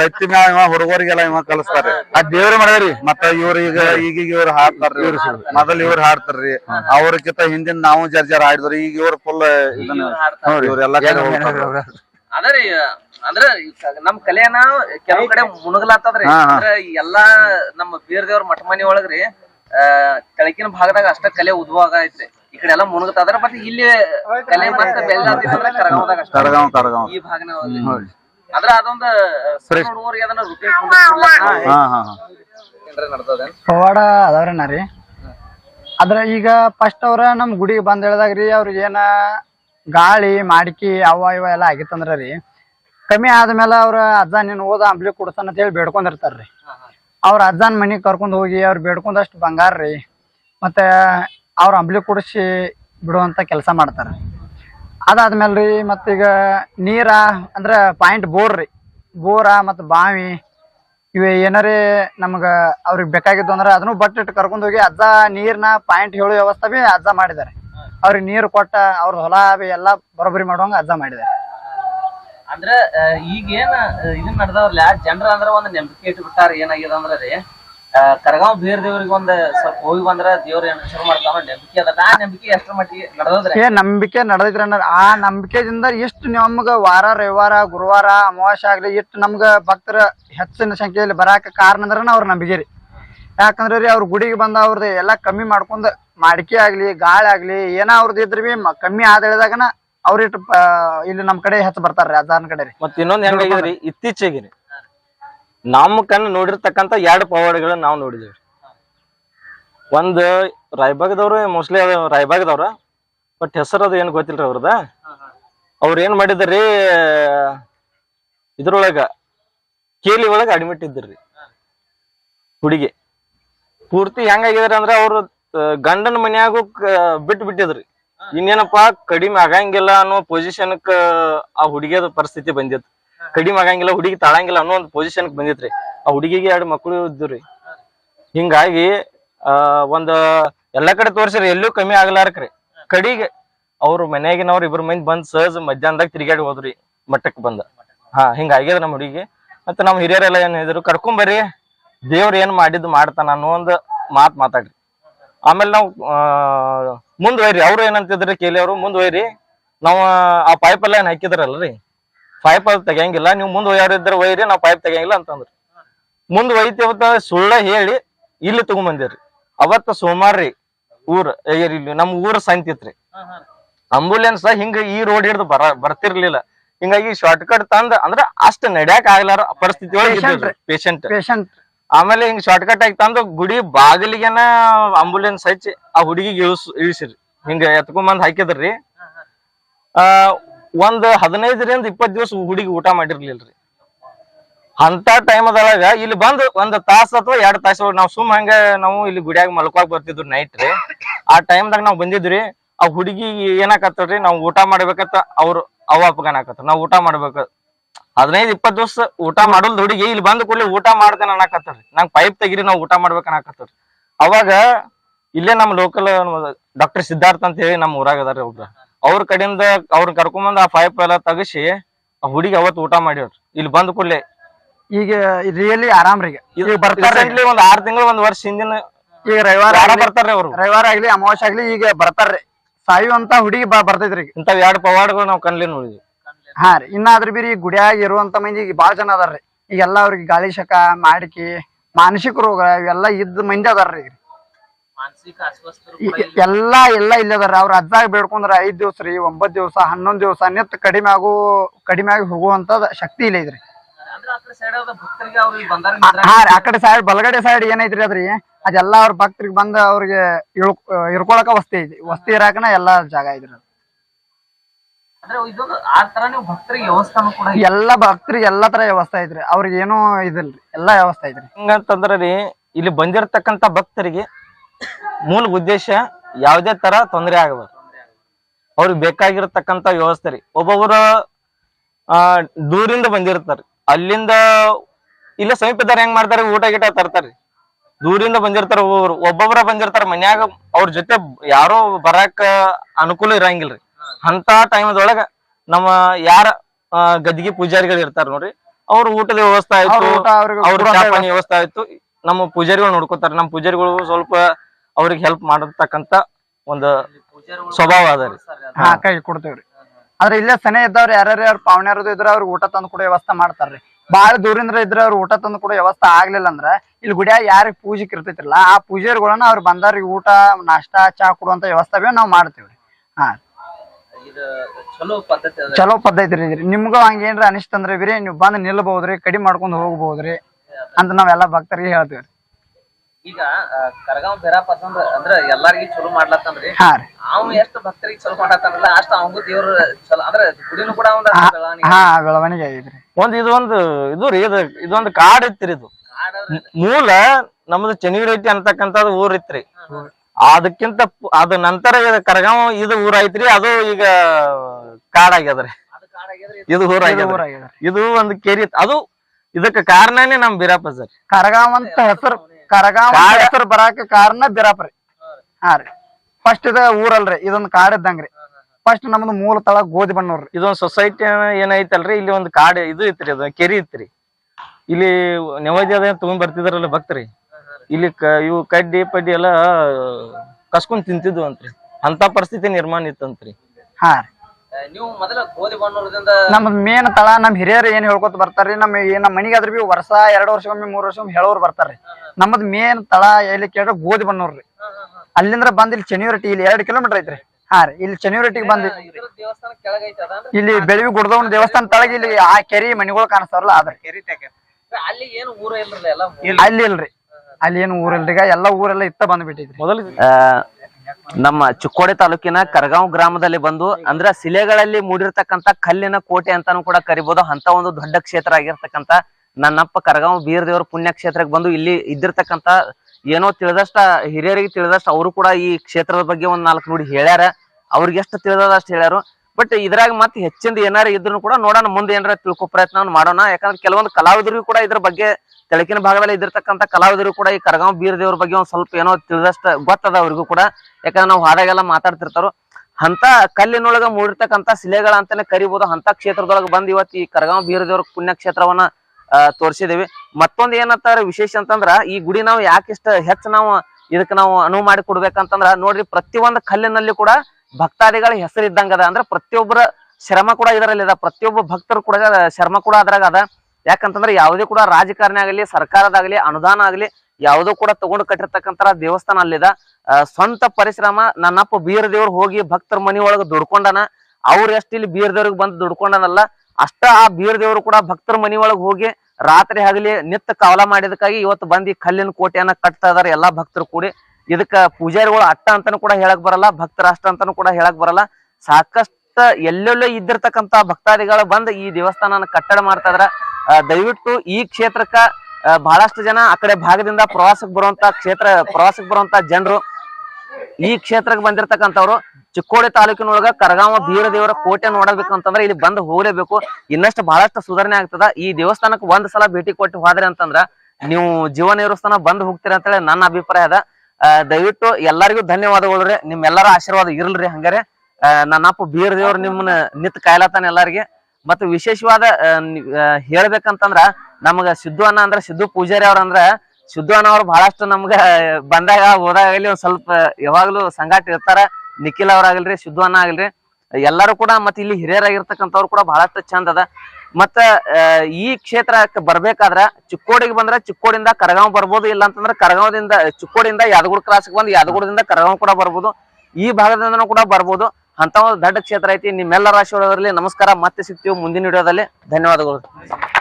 ದೈತ್ಯ ಮ್ಯಾಲ ಇವ ಹುಡುಗರಿಗೆಲ್ಲ ಇವ ಕಲಿಸ್ತಾರ್ರಿ ಆ ದೇವ್ರ ಮಾಡ್ಯಾರಿ. ಮತ್ತ ಇವ್ರ ಈಗ ಈಗೀಗ ಇವ್ರ ಹಾಡ್ತಾರ್ರಿ. ಮೊದಲ್ ಇವ್ರ ಹಾಡ್ತಾರ್ರಿ. ಅವ್ರಕ್ಕಿಂತ ಹಿಂದಿನ ನಾವು ಜರ್ ಜರ್ ಹಾಡಿದ್ರಿ ಈಗ ಇವ್ರ ಫುಲ್ ಇದನ್ನ ಇವ್ರೆಲ್ಲ ಕಡೆ. ಅದರಿ ಅಂದ್ರ ನಮ್ ಕಲೆಯನ್ನ ಕೆಲವ್ ಕಡೆ ಮುಣಗಲಾತದ್ರಿ. ಅಂದ್ರ ಎಲ್ಲಾ ನಮ್ಮ ಬೀರ್ ದೇವ್ರ ಮಠ ಮನಿ ಒಳಗ್ರಿ ಆ ಕೆಳಕಿನ ಭಾಗದಾಗ ಅಷ್ಟ ಕಲೆ ಉದ್ಭವ ಆಗೈತ್ರಿ. ಈ ಕಡೆ ಎಲ್ಲಾ ಮುಣಗತಾದ್ರ ಬಟ್ ಇಲ್ಲಿ ಕಲೆ ಮತ್ತೆ ಬೆಲ್ಲ ಕರಗಾವದಾಗ ಅಷ್ಟ. ಈ ಭಾಗನ ಅದ್ರ ಅದೊಂದು ಸಣ್ಣ ಹುಡುಗರಿಗೆ ಅದನ್ನ routine ಹಾ ಹಾ ಹಾ. ಏನ್ರ ನಡ್ದದೇನ್? ಪವಾಡ ರೀ? ಅದ್ರ ಈಗ ಫಸ್ಟ್ ಅವ್ರ ನಮ್ ಗುಡಿಗೆ ಬಂದ್ ಹೇಳ್ದಾಗ ರೀ ಅವ್ರಿಗೆ ಏನ ಗಾಳಿ ಮಾಡಿಕಿ ಅವ ಇವ ಎಲ್ಲ ಆಗಿತ್ತಂದ್ರ ರೀ ಕಮ್ಮಿ ಆದ್ಮೇಲೆ ಅವ್ರ ಅಜ್ಜ ನೀನ್ ಓದ ಅಂಬ್ಲಿ ಕುಡ್ಸನ್ ಅಂತ ಹೇಳಿ ಬೇಡ್ಕೊಂಡಿರ್ತಾರ್ರಿ ಅವ್ರ ಅಜ್ಜನ್ ಮನಿಗ್ ಕರ್ಕೊಂಡ್ ಹೋಗಿ ಅವ್ರ ಬೇಡ್ಕೊಂಡಷ್ಟು ಬಂಗಾರ ರೀ ಮತ್ತೆ ಅವ್ರ ಅಂಬ್ಲಿ ಕುಡಿಸಿ ಬಿಡುವಂತ ಕೆಲಸ ಮಾಡ್ತಾರ. ಅದಾದ್ಮೇಲೆ ರೀ ಮತ್ತೀಗ ನೀರ ಅಂದ್ರ ಪಾಯಿಂಟ್ ಬೋರ್ ರೀ. ಬೋರ ಮತ್ತು ಬಾವಿ ಇವೆ ಏನಾರೇ ನಮ್ಗ ಅವ್ರಿಗೆ ಬೇಕಾಗಿದ್ದು ಅಂದ್ರೆ ಅದನ್ನು ಬಟ್ಟಿಟ್ಟು ಕರ್ಕೊಂಡು ಹೋಗಿ ಅಜ್ಜ ನೀರ್ನ ಪಾಯಿಂಟ್ ಹೇಳೋ ವ್ಯವಸ್ಥೆ ಬಿ ಅಜ್ಜ ಮಾಡಿದ್ದಾರೆ. ಅವ್ರಿಗೆ ನೀರು ಕೊಟ್ಟ ಅವ್ರ ಹೊಲ ಬಿ ಎಲ್ಲ ಬರೋಬ್ಬರಿ ಮಾಡುವಂಗ ಅಜ್ಜ ಮಾಡಿದ್ದಾರೆ. ಅಂದ್ರೆ ಈಗೇನು ಈಗ ನಡೆದವ್ರಲ್ಲ ಜನರ ಅಂದ್ರ ಒಂದ್ ನಂಬಿಕೆ ಇಟ್ಬಿಟ್ಟಾರ ಏನಾಗಿದೆ ಅಂದ್ರ ರೀ? ಕರಗಾವ್ ಬೀರ್ ದೇವ್ರಿಗೆ ಒಂದ್ ಸ್ವಲ್ಪ ಹೋಗಿ ಬಂದ್ರ ದೇವ್ರ ಏನ್ ಶುರು ಮಾಡ್ತಾವ ನಂಬಿಕೆ ಅದ. ಆ ನಂಬಿಕೆ ಎಷ್ಟ್ರ ಮಟ್ಟಿಗೆ ನಡೆದ್ರೆ ಏ ನಂಬಿಕೆ ನಡೆದಿದ್ರ ಅನ್ನೋದು ಆ ನಂಬಿಕೆದಿಂದ ಎಷ್ಟು ನಮ್ಗ ವಾರ ರವಿವಾರ ಗುರುವಾರ ಅಮಾವಾಸ್ಯ ಆಗ್ಲಿ ಎಷ್ಟು ನಮ್ಗ ಭಕ್ತರ ಹೆಚ್ಚಿನ ಸಂಖ್ಯೆಯಲ್ಲಿ ಬರಾಕ ಕಾರಣ ಅಂದ್ರ ಅವ್ರ ನಂಬಿಕೆ ರೀ. ಯಾಕಂದ್ರೆ ರೀ ಅವ್ರ ಗುಡಿಗೆ ಬಂದ ಅವ್ರದ್ದು ಎಲ್ಲಾ ಕಮ್ಮಿ ಮಾಡ್ಕೊಂಡ್ ಮಾಡಿಕೆ ಆಗ್ಲಿ ಗಾಳಿ ಆಗ್ಲಿ ಏನ ಅವ್ರದ್ದು ಇದ್ರ ಬಿ ಕಮ್ಮಿ ಆದ ಹೇಳಿದಾಗನ ಅವ್ರ ಇಟ್ಟು ಇಲ್ಲಿ ನಮ್ ಕಡೆ ಹೆಚ್ಚು ಬರ್ತಾರ್ರಿ ಅದಾನ ಕಡೆ ರೀ. ಮತ್ತೆ ಇನ್ನೊಂದ್ ಹೆಂಗಾಗ್ಯದ್ರಿ ಇತ್ತೀಚೆಗೆ ರೀ. ನಮ್ಮ ಕಣ್ಣು ನೋಡಿರ್ತಕ್ಕಂಥ ಎರಡು ಪವಾಡಗಳನ್ನ ನಾವು ನೋಡಿದೇವ್ರಿ ಒಂದು ರಾಯಬಾಗದವ್ರು ಮೋಸ್ಟ್ಲಿ ರಾಯಬಾಗದವ್ರ ಬಟ್ ಹೆಸರು ಅದು ಏನು ಗೊತ್ತಿಲ್ರಿ ಅವ್ರದ? ಅವ್ರ ಏನ್ ಮಾಡಿದ್ರಿ? ಇದ್ರೊಳಗ, ಕೇಲಿ ಒಳಗ ಅಡ್ಮಿಟ್ ಇದ್ರಿ ಹುಡುಗಿ. ಪೂರ್ತಿ ಹೆಂಗಾಗಿದಾರೆ ಅಂದ್ರೆ ಅವ್ರ ಗಂಡನ ಮನ್ಯಾಗೂ ಬಿಟ್ಟು ಬಿಟ್ಟಿದ್ರಿ. ಇನ್ನೇನಪ್ಪಾ, ಕಡಿಮೆ ಆಗಂಗಿಲ್ಲ ಅನ್ನೋ ಪೊಸಿಷನ್ಕ್ ಆ ಹುಡುಗಿಯದ ಪರಿಸ್ಥಿತಿ ಬಂದಿತ್ತು. ಕಡಿಮೆ ಆಗಂಗಿಲ್ಲ ಹುಡುಗಿ ತಾಳಂಗಿಲ್ಲ ಅನ್ನೋ ಒಂದು ಪೊಸಿಷನ್ ಬಂದಿತ್ರಿ. ಆ ಹುಡುಗಿಗೆ ಎರಡು ಮಕ್ಕಳು ಇದ್ದುರಿ. ಹಿಂಗಾಗಿ, ಆ, ಒಂದ್ ಎಲ್ಲಾ ಕಡೆ ತೋರಿಸ್ರಿ, ಎಲ್ಲೂ ಕಮ್ಮಿ ಆಗ್ಲಾರಕ್ರಿ. ಕಡಿಗೆ ಅವ್ರ ಮನ್ಯಾಗಿನವ್ರ ಇಬ್ರ ಮಂದಿ ಬಂದ್ ಸಹಜ ಮಧ್ಯಾಹ್ನದಾಗ ತಿರುಗಾಡಿ ಹೋದ್ರಿ ಮಟ್ಟಕ್ ಬಂದ. ಹಾ, ಹಿಂಗ ಆಗ್ಯದ ನಮ್ಮ ಹುಡುಗಿ. ಮತ್ತೆ ನಮ್ ಹಿರಿಯರೆಲ್ಲ ಏನ್ ಹೇಳಿದ್ರು ಕರ್ಕೊಂಬರ್ರಿ ದೇವ್ರ ಏನ್ ಮಾಡಿದ್ ಮಾಡ್ತಾನ ಅನ್ನೋ ಒಂದ್ ಮಾತ್ ಮಾತಾಡ್ರಿ. ಆಮೇಲೆ ನಾವು ಮುಂದ್ ಹೋಯ್ರಿ. ಅವ್ರು ಏನಂತಿದ್ರಿ ಕೇಳಿ ಅವ್ರು, ಮುಂದ್ ಒಯ್ರಿ ನಾವು, ಆ ಪೈಪ್ ಎಲ್ಲ ಏನ್ ಹಾಕಿದ್ರಲ್ರಿ? ಪೈಪ್ ಅದು ತೆಗಿಯಂಗಿಲ್ಲ. ನೀವು ಮುಂದೆ ಒಯ್ಯಾರ ಒಯ್ಯಿರಿ ನಾವು ಪೈಪ್ ತೆಗಿಯಂಗಿಲ್ಲ ಅಂತಂದ್ರಿ. ಮುಂದ್ ಒಯ್ತೇವತ್ತ ಸುಳ್ಳ ಹೇಳಿ ಇಲ್ಲಿ ತಗೊಂಬಂದಿರ್ರಿ ಅವತ್ತ ಸೋಮವಾರ ರೀ ಊರ್ ಇಲ್ಲಿ ನಮ್ ಊರ ಸಂತಿತ್ರಿ ಅಂಬುಲೆನ್ಸ್ ಹಿಂಗ ಈ ರೋಡ್ ಹಿಡ್ದು ಬರ ಬರ್ತಿರ್ಲಿಲ್ಲ. ಹಿಂಗಾಗಿ ಶಾರ್ಟ್ ಕಟ್ ತಂದ ಅಂದ್ರ ಅಷ್ಟ ನಡ್ಯಾಕ್ ಆಗ್ಲಾರ ಪರಿಸ್ಥಿತಿ ಒಳಗೆ ಪೇಷಂಟ್ ಪೇಷಂಟ್ ಆಮೇಲೆ ಹಿಂಗ್ ಶಾರ್ಟ್ ಕಟ್ ಆಗಿ ತಂದು ಗುಡಿ ಬಾಗಿಲಿಗೆನ ಆಂಬುಲೆನ್ಸ್ ಹಚ್ಚಿ ಆ ಹುಡುಗಿಗೆ ಇಳಿಸ್ ಇಳಿಸಿರಿ. ಹಿಂಗ ಎತ್ಕೊಂಬಂದ್ ಹಾಕಿದ್ರಿ. ಆ ಒಂದ್ ಹದಿನೈದರಿಂದ ಇಪ್ಪತ್ ದಿವಸ ಹುಡುಗಿ ಊಟ ಮಾಡಿರ್ಲಿಲ್ರಿ. ಅಂತ ಟೈಮ್ ಅದೊಳಗ ಇಲ್ಲಿ ಬಂದ್ ಒಂದ್ ತಾಸ ಅಥವಾ ಎರಡ್ ತಾಸ ನಾವ್ ಸುಮ್ ಹಂಗ ನಾವು ಇಲ್ಲಿ ಗುಡಿಯಾಗ ಮಲ್ಕೋಕ್ ಬರ್ತಿದ್ರು ನೈಟ್ ರೀ. ಆ ಟೈಮ್ದಾಗ ನಾವ್ ಬಂದಿದ್ರಿ ಆ ಹುಡುಗಿ ಏನಾಕತ್ತಳ್ರಿ, ನಾವ್ ಊಟ ಮಾಡ್ಬೇಕತ್ತ ಅವ್ರು ಅವ ಅಪ್ಪಗನಾಕತ್ತ ನಾವ್ ಊಟ ಮಾಡ್ಬೇಕ. ಹದಿನೈದ್ ಇಪ್ಪತ್ ದಿವಸ ಊಟ ಮಾಡಲ್ ಹುಡುಗಿ ಇಲ್ಲಿ ಬಂದ ಕೂಡಲೇ ಊಟ ಮಾಡ್ತೇನೆ ಅನ್ನಕತ್ತಳ್ರಿ ನಂಗ್ ಪೈಪ್ ತೆಗಿರಿ, ನಾವ್ ಊಟ ಮಾಡ್ಬೇಕ ಅನ್ನಕತ್ತಳ್ರಿ ಅವಾಗ ಇಲ್ಲೇ ನಮ್ ಲೋಕಲ್ ಡಾಕ್ಟರ್ ಸಿದ್ಧಾರ್ಥ ಅಂತ ಹೇಳಿ ನಮ್ ಊರಾಗ ಅದಾರ ಒಬ್ರ ಅವ್ರ ಕಡೆಯಿಂದ ಅವ್ರನ್ನ ಕರ್ಕೊಂಬಂದ್ ಆ ಪೈಪ್ ಎಲ್ಲ ತಗಸಿ ಆ ಹುಡುಗಿ ಅವತ್ ಊಟ ಮಾಡಿದ್ರು ಇಲ್ಲಿ ಬಂದ ಕೂಡಲೇ. ಈಗ ರಿಯಲಿ ಆರಾಮ್ರಿ ಈಗ. ಈಗ ಬರ್ತಾರ ಒಂದ್ ಆರ್ ತಿಂಗಳು ಒಂದ್ ವರ್ಷ ಹಿಂದಿನ ಈಗ ರವಿವಾರ ಯಾರ ಆಗ್ಲಿ- ಬರ್ತಾರ್ರಿ ಅವ್ರು. ರವಿವಾರ ಆಗ್ಲಿ ಅಮಾವಾಸ್ಯ ಆಗ್ಲಿ ಈಗ ಬರ್ತಾರ್ರಿ. ಸಾಯುವಂತ ಹುಡುಗಿ ಬ ಬರ್ತೈತ್ರಿ ಈಗ. ಎರಡು ಎರಡ್ ಪವಾಡಗಳು ನಾವ್ ಕಣ್ಲಿ ನೋಡಿದ್ವಿ. ಹಾ ರೀ. ಇನ್ನಾದ್ರೂ ಬಿರಿ ಗುಡಿಯಾಗ ಇರುವಂತ ಮಂದಿ ಈಗ ಬಾಳ ಜನ ಅದಾರ್ರಿ. ಈಗೆಲ್ಲ ಅವ್ರಿಗೆ ಗಾಳಿ ಶಕ ಮಾಡಿಕಿ ಮಾನಸಿಕ ರೋಗ ಇವೆಲ್ಲ ಇದ್ದ ಮಂದಿ ಅದಾರ್ರಿ ಈಗ ಮಾನಸಿಕ ಅಸ್ವಸ್ಥರು ಈ- ಕೂಡ ಇಲ್ಲಿ ಎಲ್ಲಾ ಎಲ್ಲ ಇಲ್ಲ ಅದಾರ ಅವ್ರ ಅಜ್ಜಾಗ ಬೇಡ್ಕೊಂಡ್ರ ಐದ್ ದಿವ್ಸ ರೀ ಒಂಬತ್ ದಿವ್ಸ ಹನ್ನೊಂದ್ ದಿವ್ಸ ನಿತ್ ಕಡಿಮೆ ಆಗು ಕಡಿಮೆ ಆಗಿ ಹೋಗುವಂತದ್ ಶಕ್ತಿ ಇಲ್ಲ ಇದ್ರಿ. ಆ ಕಡೆ ಸೈಡ್ ಭಕ್ತರಿಗೆ ಅವ್ರು ಇಲ್ಲಿ ಬಂದಾಗ ಹಾ ರೀ ಆ ಕಡೆ ಸೈಡ್ ಬಲಗಡೆ ಸೈಡ್ ಏನೈತ್ರಿ ಅದ್ರಿ? ಅದೆಲ್ಲಾ ಅವ್ರ ಭಕ್ತರಿಗೆ ಬಂದ ಅವ್ರಿಗೆ ಇಳ್ ಇಳ್ಕೊಳಕ ವಸ್ತಿ ಐತಿ. ವಸ್ತಿ ಇರಾಕನ ಎಲ್ಲಾ ಜಾಗ ಐತ್ರಿ. ಎಲ್ಲಾ ಭಕ್ತರಿಗೆ ಎಲ್ಲಾ ತರ ವ್ಯವಸ್ಥೆ ಐತ್ರಿ. ಅವ್ರಿಗೆ ಏನೂ ಇದಿಲ್ರಿ. ಎಲ್ಲಾ ವ್ಯವಸ್ಥೆ ಐತ್ರಿ. ಹಂಗಂತಂದ್ರ ರೀ ಇಲ್ಲಿ ಬಂದಿರತಕ್ಕಂತ ಭಕ್ತರಿಗೆ ಮೂಲ ಉದ್ದೇಶ ಯಾವುದೇ ತರ ತೊಂದರೆ ಆಗಬಾರ್ದು. ಅವ್ರಿಗೆ ಬೇಕಾಗಿರತಕ್ಕಂತ ವ್ಯವಸ್ಥೆ ರೀ. ಒಬ್ಬೊಬ್ರು ಆ ದೂರಿಂದ ಬಂದಿರ್ತಾರೆ. ಅಲ್ಲಿಂದ ಇಲ್ಲ ಸಮೀಪದಾರ ಹೆಂಗ್ ಮಾಡ್ತಾರೆ ಊಟ ಗೀಟ ತರ್ತಾರ್ರಿ ದೂರಿಂದ ಬಂದಿರ್ತಾರ ಒಬ್ಬೊಬ್ರು. ಒಬ್ಬೊಬ್ರ ಬಂದಿರ್ತಾರ ಮನ್ಯಾಗ ಅವ್ರ ಜೊತೆ ಯಾರೋ ಬರಾಕ ಅನುಕೂಲ ಇರಂಗಿಲ್ರಿ. ಅಂತ ಟೈಮದೊಳಗ ನಮ್ಮ ಯಾರ ಗದ್ಗಿ ಗದ್ದಿಗೆ ಪೂಜಾರಿಗಳು ಇರ್ತಾರ ನೋಡ್ರಿ. ಅವ್ರ ಊಟದ ವ್ಯವಸ್ಥೆ ಆಯ್ತು ಅವ್ರ ವ್ಯವಸ್ಥೆ ಆಯ್ತು. ನಮ್ಮ ಪೂಜಾರಿಗಳು ನೋಡ್ಕೋತಾರ. ನಮ್ಮ ಪೂಜಾರಿಗಳು ಸ್ವಲ್ಪ ಅವ್ರಿಗೆ ಹೆಲ್ಪ್ ಮಾಡತಕ್ಕಂತ ಒಂದು ಸ್ವಭಾವ ಅದ ರೀ. ಹಾ ಕೈ ಕೊಡ್ತೇವ್ರಿ ಆದ್ರೆ ಇಲ್ಲೇ ಸನೆ ಇದ್ದವ್ರು ಯಾರ್ಯಾರು ಯಾರು ಪಾವಣ್ಯಾರದು ಇದ್ರ ಅವ್ರಿಗೆ ಊಟ ತಂದು ಕೂಡ ವ್ಯವಸ್ಥೆ ಮಾಡ್ತಾರ್ರಿ. ಬಾಳ ದೂರಿಂದ ಇದ್ರೆ ಅವ್ರ ಊಟ ತಂದು ಕೂಡ ವ್ಯವಸ್ಥೆ ಆಗ್ಲಿಲ್ಲ ಅಂದ್ರೆ ಇಲ್ಲಿ ಗುಡಿಯಾಗ ಯಾರಿಗೆ ಪೂಜೆಕ್ ಇರ್ತೈತಿರಲ್ಲ ಆ ಪೂಜಾರಿಗಳನ್ನ ಅವ್ರು ಬಂದವ್ರಿಗೆ ಊಟ ನಾಷ್ಟಾ ಚಾ ಕೊಡುವಂತ ವ್ಯವಸ್ಥೆ ನಾವು ನಾವ್ ಮಾಡ್ತೇವ್ರಿ ಹಾ. ಇದು ಚಲೋ ಪದ್ಧತಿ ಚಲೋ ಪದ್ಧತಿ ರೀ. ನಿಮ್ಗೂ ಹಂಗೇನ್ರ ಅನಿಸ್ತಂದ್ರೆ ಬಿರಿ ನೀವು ಬಂದ್ ನಿಲ್ಬಹುದ್ರಿ ಕಡಿಮೆ ಮಾಡ್ಕೊಂಡ್ ಹೋಗ್ಬಹುದ್ರಿ ಅಂತ ನಾವೆಲ್ಲಾ ಭಕ್ತರಿಗೆ ಹೇಳ್ತೀವಿ ಈಗ ಕರಗಾವ್ ಬೇರಪ್ಪ ಅಂತಂದ್ರ ಅಂದ್ರ ಎಲ್ಲಾರ್ಗಿ ಚಲೋ ಮಾಡ್ಲತ್ತಂದ್ರಿ. ಹಾ ರೀ. ಅವ್ ಎಷ್ಟ್ ಭಕ್ತರಿಗೆ ಚಲೋ ಮಾಡತ್ತಾನಲ್ಲ ಅಷ್ಟ ಅವಂಗೂ ದೇವ್ರ ಚಲೋ ಅಂದ್ರ ಗುಡಿನೂ ಕೂಡ ಒಂದ್ ಹಾ, ಬೆಳವಣಿಗೆ ಹಾ ಬೆಳವಣಿಗೆ ಆಗೈತ್ರಿ. ಒಂದ್ ಇದೊಂದು ಇದು ರೀ ಇದು ಇದೊಂದು ಕಾಡ್ ಇತ್ರಿ ಇದು. ಮೂಲ ನಮ್ದು ಚನಿಗಿರಿ ಐತಿ ಅಂತಕ್ಕಂಥದ್ದು ಊರ್ ಇತ್ರಿ ಅದಕ್ಕಿಂತ ಅದ್ ಅದ ನಂತರ ಇದು ಕರಗಾವ್ ಇದು ಊರ್ ಐತ್ರಿ ಅದು ಈಗ ಕಾಡಾಗ್ಯದ್ರಿ. ಇದು ಊರ್ ಇದು ಆಗ್ಯದ್ರಿ. ಊರಾಗ್ಯದ ಇದು ಒಂದು ಕೆರಿ ಇತ್ತು. ಅದು ಇದಕ್ಕೆ ಕಾರಣನೇ ನಮ್ ಬೀರಪ್ಪ ಸರ್. ಕರಗಾವ್ ಅಂತ ಹೆಸರು ಕರಗಾವ್ ಹೆಸರು ಬರಾಕ ಕಾರಣ ಬಿರಾಪ್ರಿ. ಹಾ ರೀ. ಫಸ್ಟ್ ಇದ ಊರಲ್ರಿ ಇದೊಂದ್ ಕಾಡ್ ಇದ್ದಂಗ್ರಿ. ಫಸ್ಟ್ ನಮ್ದು ಮೂಲ ತಳ ಗೋಧಿ ಬಣ್ಣವ್ರಿ. ಇದೊಂದು ಸೊಸೈಟಿ ಏನೈತಲ್ರಿ ಇಲ್ಲಿ ಒಂದು ಕಾಡ್ ಇದು ಇತ್ರಿ ಅದ ಕೆರಿ ಇತ್ರಿ ಇಲ್ಲಿ ನೈವೇದ್ಯ ಅದ ತಗೊಂಡ್ ಬರ್ತಿದ್ರಲ್ಲ ಭಕ್ತರಿ. ಇಲ್ಲಿ ಇವು ಕಡ್ಡಿ ಪಡ್ಡಿ ಎಲ್ಲ ಕಸ್ಕೊಂಡ್ ತಿಂತಿದ್ವು ಅಂತ್ರಿ. ಅಂತ ಪರಿಸ್ಥಿತಿ ನಿರ್ಮಾಣ ಇತ್ತಂತ್ರಿ. ಹಾ ರೀ. ನೀವು ಮೊದಲ ಗೋಧಿ ಬಣ್ಣದಿಂದ ನಮ್ದ್ ಮೇನ್ ತಳ ನಮ್ ಹಿರಿಯರು ಏನ್ ಹೇಳ್ಕೊತ ಬರ್ತಾರ್ರಿ ನಮ್ ಏನ್ ನಮ್ ಮನಿಗೆ ಆದ್ರ ಬಿ ವರ್ಷ ಎರಡ್ ವರ್ಷಕ್ಕೊಮ್ಮೆ ಮೂರ್ ವರ್ಷಕ್ಕೊಮ್ಮೆ ಹೇಳೋರು ಬರ್ತಾರ್ರಿ. ನಮ್ಮದ್ ಮೇನ್ ತಳ ಎಲ್ಲಿ ಕೇಳ್ರಿ ಗೋಧಿ ಬನ್ನೂರ್ರಿ ಅಲ್ಲಿಂದ್ರ ಬಂದ್ ಇಲ್ಲಿ ಚನಿಯೂರಟ್ಟಿ ಇಲ್ಲಿ ಎರಡ್ ಕಿಲೋಮೀಟರ್ ಐತ್ರಿ. ಹಾ ರೀ ಇಲ್ಲಿ ಚನಿಯೂರಟ್ಟಿಗೆ ಬಂದ್ ಇದ್ರ ದೇವಸ್ಥಾನ ಕೆಳಗೈತೆ ಅದ ಇಲ್ಲಿ ಬೆಳವಿ ಗುಡ್ದವನ ದೇವಸ್ಥಾನ ತಳಗ ಇಲ್ಲಿ ಆ ಕೆರಿ ಮನಿಗಳು ಕಾಣಿಸ್ತಾರಲ್ಲ ಅದ್ರಿ ಅಲ್ಲಿ ಏನು ಊರ ಇಲ್ರಿ ಅಲ್ಲಿ ಇಲ್ರಿ. ಅಲ್ಲಿ ಏನು ಊರಿಲ್ರಿ ಈಗ ಎಲ್ಲಾ ಊರೆಲ್ಲ ಇತ್ತ ಬಂದ್ಬಿಟ್ಟಿದ್ರಿ. ಮೊದಲು ನಮ್ಮ ಚಿಕ್ಕೋಡೆ ತಾಲೂಕಿನ ಕರಗಾಂವ್ ಗ್ರಾಮದಲ್ಲಿ ಬಂದು, ಅಂದ್ರ ಶಿಲೆಗಳಲ್ಲಿ ಮೂಡಿರ್ತಕ್ಕಂತ ಕಲ್ಲಿನ ಕೋಟೆ ಅಂತಾನು ಕೂಡ ಕರಿಬಹುದು ಅಂತ ಒಂದು ದೊಡ್ಡ ಕ್ಷೇತ್ರ ಆಗಿರ್ತಕ್ಕಂತ ನನ್ನಪ್ಪ ಕರಗಾಂವ್ ಬೀರ್ ಪುಣ್ಯಕ್ಷೇತ್ರಕ್ಕೆ ಪುಣ್ಯ ಕ್ಷೇತ್ರಕ್ಕೆ ಬಂದು ಇಲ್ಲಿ ಇದ್ದಿರ್ತಕ್ಕಂತ ಏನೋ ತಿಳಿದಷ್ಟ, ಹಿರಿಯರಿಗೆ ತಿಳಿದಷ್ಟ ಅವರು ಕೂಡ ಈ ಕ್ಷೇತ್ರದ ಬಗ್ಗೆ ಒಂದ್ ನಾಲ್ಕು ನೋಡಿ ಹೇಳ್ಯಾರ. ಅವ್ರಿಗೆ ಎಷ್ಟು ತಿಳಿದದಷ್ಟು ಹೇಳ್ಯಾರು. ಬಟ್ ಇದ್ರಾಗ ಮತ್ತೆ ಹೆಚ್ಚಿಂದ ಏನಾರ ಇದ್ರು ಕೂಡ ನೋಡೋಣ, ಮುಂದೆ ಏನಾರ ತಿಳ್ಕೊ ಪ್ರಯತ್ನವನ್ನು ಮಾಡೋಣ. ಯಾಕಂದ್ರೆ ಕೆಲವೊಂದು ಕಲಾವಿದರಿಗೂ ಕೂಡ ಇದ್ರ ಬಗ್ಗೆ ತೆಳಕಿನ ಭಾಗದಲ್ಲಿ ಇದ್ದಿರ್ತಕ್ಕಂಥ ಕಲಾವಿದರು ಕೂಡ ಈ ಕರಗಾಂವ್ ಬೀರದೇವ್ರ ಬಗ್ಗೆ ಒಂದ್ ಸ್ವಲ್ಪ ಏನೋ ತಿಳಿದಷ್ಟ ಗೊತ್ತದ ಅವ್ರಿಗೂ ಕೂಡ. ಯಾಕಂದ್ರೆ ನಾವು ಹಾಡಾಗೆಲ್ಲ ಮಾತಾಡ್ತಿರ್ತಾರೋ. ಅಂತ ಕಲ್ಲಿನೊಳಗ ಮೂಡಿರ್ತಕ್ಕಂಥ ಶಿಲೆಗಳ ಅಂತಾನೆ ಕರಿಬಹುದು ಅಂತ ಕ್ಷೇತ್ರದೊಳಗೆ ಬಂದ್ ಇವತ್ತು ಈ ಕರಗಾಂವ್ ಬೀರದೇವ್ರ ದೇವ್ರ ಪುಣ್ಯ ಮತ್ತೊಂದು ಆ, ತೋರ್ಸಿದೇವಿ. ಮತ್ತೊಂದ್ ಏನಂತಾರ ವಿಶೇಷ ಅಂತಂದ್ರ ಈ ಗುಡಿ ನಾವು ಯಾಕಿಷ್ಟ ಹೆಚ್ಚು ನಾವು ಇದಕ್ಕೆ ನಾವು ಅನುವು ಮಾಡಿ ಕೊಡ್ಬೇಕಂತಂದ್ರ ನೋಡ್ರಿ ಪ್ರತಿಯೊಂದು ಕಲ್ಲಿನಲ್ಲಿ ಕೂಡ ಭಕ್ತಾದಿಗಳ ಹೆಸರು ಇದ್ದಂಗದ ಅಂದ್ರೆ ಪ್ರತಿಯೊಬ್ಬರ ಶ್ರಮ ಕೂಡ ಇದರಲ್ಲಿ ಅದ ಪ್ರತಿಯೊಬ್ಬ ಭಕ್ತರು ಕೂಡ ಶ್ರಮ ಕೂಡ ಅದ್ರಾಗ ಅದ. ಯಾಕಂತಂದ್ರೆ ಯಾವುದೇ ಕೂಡ ರಾಜಕಾರಣಿ ಆಗಲಿ ಸರ್ಕಾರದಾಗಲಿ ಅನುದಾನ ಆಗಲಿ, ಯಾವುದೋ ಕೂಡ ತಗೊಂಡು ಕಟ್ಟಿರ್ತಕ್ಕಂತ ದೇವಸ್ಥಾನ ಅಲ್ಲಿದ. ಸ್ವಂತ ಪರಿಶ್ರಮ. ನನ್ನಪ್ಪ ಬೀರ್ ದೇವ್ರು ಹೋಗಿ ಭಕ್ತರ ಮನಿ ಒಳಗೆ ದುಡ್ಕೊಂಡನ. ಅವ್ರು ಎಷ್ಟು ಇಲ್ಲಿ ಬೀರ್ ದೇವ್ರಿಗೆ ಬಂದು ದುಡ್ಕೊಂಡನಲ್ಲ, ಅಷ್ಟ ಆ ಬೀರ್ ದೇವ್ರು ಕೂಡ ಭಕ್ತರ ಮನಿ ಒಳಗೆ ಹೋಗಿ ರಾತ್ರಿ ಆಗಲಿ ನಿತ್ತ ಕಾವಲ ಮಾಡಿದಕ್ಕಾಗಿ ಇವತ್ತು ಬಂದು ಈ ಕಲ್ಲಿನ ಕೋಟೆಯನ್ನ ಕಟ್ತಾ ಇದಾರೆ ಎಲ್ಲಾ ಭಕ್ತರು ಕೂಡಿ. ಇದಕ್ಕ ಪೂಜಾರಿಗಳು ಅಟ್ಟ ಅಂತಾನು ಕೂಡ ಹೇಳಕ್ ಬರಲ್ಲ, ಭಕ್ತರ ಅಷ್ಟ ಅಂತಾನು ಕೂಡ ಹೇಳಕ್ ಬರಲ್ಲ. ಸಾಕಷ್ಟು ಎಲ್ಲೆಲ್ಲೋ ಇದ್ದಿರ್ತಕ್ಕಂತ ಭಕ್ತಾದಿಗಳು ಬಂದು ಈ ದೇವಸ್ಥಾನನ ಕಟ್ಟಡ ಮಾಡ್ತಾ ಇದಾರ. ದಯವಿಟ್ಟು ಈ ಕ್ಷೇತ್ರಕ್ಕ ಬಹಳಷ್ಟು ಜನ ಆ ಕಡೆ ಭಾಗದಿಂದ ಪ್ರವಾಸಕ್ಕೆ ಬರುವಂತ ಕ್ಷೇತ್ರ, ಪ್ರವಾಸಕ್ಕೆ ಬರುವಂತ ಜನರು ಈ ಕ್ಷೇತ್ರಕ್ಕೆ ಬಂದಿರತಕ್ಕಂಥವ್ರು ಚಿಕ್ಕೋಡಿ ತಾಲೂಕಿನೊಳಗ ಕರಗಾವ ಬೀರ ದೇವರ ಕೋಟೆ ನೋಡಬೇಕು ಅಂತಂದ್ರೆ ಇಲ್ಲಿ ಬಂದು ಹೋಗಲೇಬೇಕು. ಇನ್ನಷ್ಟು ಬಹಳಷ್ಟು ಸುಧಾರಣೆ ಆಗ್ತದ. ಈ ದೇವಸ್ಥಾನಕ್ಕೆ ಒಂದ್ ಸಲ ಭೇಟಿ ಕೊಟ್ಟು ಹೋದ್ರೆ ಅಂತಂದ್ರ ನೀವು ಜೀವನ ದೇವಸ್ಥಾನ ಬಂದು ಹೋಗ್ತೀರಿ ಅಂತೇಳಿ ನನ್ನ ಅಭಿಪ್ರಾಯ ಅದ. ದಯವಿಟ್ಟು ಎಲ್ಲರಿಗೂ ಧನ್ಯವಾದಗಳು ರೀ. ನಿಮ್ಮೆಲ್ಲರ ಆಶೀರ್ವಾದ ಇರಲ್ರಿ ಹಂಗಾರೆ. ನನ್ನಪ್ಪ ಬೀರ್ ದೇವ್ರ ನಿಮ್ಮನ್ನ ನಿತ್ ಕಾಯ್ಲತ್ತಾನ ಎಲ್ಲರಿಗೆ. ಮತ್ತು ವಿಶೇಷವಾದ ಹೇಳ್ಬೇಕಂತಂದ್ರ ನಮಗ ಸಿದ್ದು ಅಣ್ಣ ಅಂದ್ರ ಸಿದ್ದು ಪೂಜಾರಿ ಅವ್ರ ಅಂದ್ರ ಸಿದ್ದು ಅಣ್ಣ ಅವ್ರು ಬಹಳಷ್ಟು ನಮ್ಗ ಬಂದಾಗ ಹೋದಾಗಲಿ ಒಂದ್ ಸ್ವಲ್ಪ ಯಾವಾಗ್ಲೂ ಸಂಗಾಟ ಇರ್ತಾರ. ನಿಖಿಲ್ ಅವ್ರಾಗಲ್ರಿ ಸಿದ್ದು ಅಣ್ಣ ಆಗಲ್ರಿ ಎಲ್ಲರೂ ಕೂಡ ಮತ್ತೆ ಇಲ್ಲಿ ಹಿರಿಯರಾಗಿರ್ತಕ್ಕಂಥವ್ರು ಕೂಡ ಬಹಳಷ್ಟು ಚಂದ ಅದ. ಮತ್ತ ಈ ಕ್ಷೇತ್ರಕ್ಕೆ ಬರ್ಬೇಕಾದ್ರ ಚಿಕ್ಕೋಡಿಗೆ ಬಂದ್ರ ಚಿಕ್ಕೋಡಿಂದ ಕರಗಾಂವ್ ಬರ್ಬೋದು ಇಲ್ಲ ಅಂತಂದ್ರ ಕರಗಾಂವದಿಂದ, ಚಿಕ್ಕೋಡಿಂದ ಯಾದಗುಡ್ ಕ್ರಾಸ್ಗೆ ಬಂದ್ ಯಾದಗುಡದಿಂದ ಕರಗಾಂವ್ ಕೂಡ ಬರ್ಬೋದು. ಈ ಭಾಗದಿಂದನೂ ಕೂಡ ಬರ್ಬೋದು. ಅಂತ ಒಂದು ದೊಡ್ಡ ಕ್ಷೇತ್ರ ಐತಿ. ನಿಮ್ಮೆಲ್ಲರ ಒಳಗರಲ್ಲಿ ನಮಸ್ಕಾರ. ಮತ್ತೆ ಸಿಗ್ತೀವಿ ಮುಂದಿನ ವಿಡಿಯೋದಲ್ಲಿ. ಧನ್ಯವಾದಗಳು.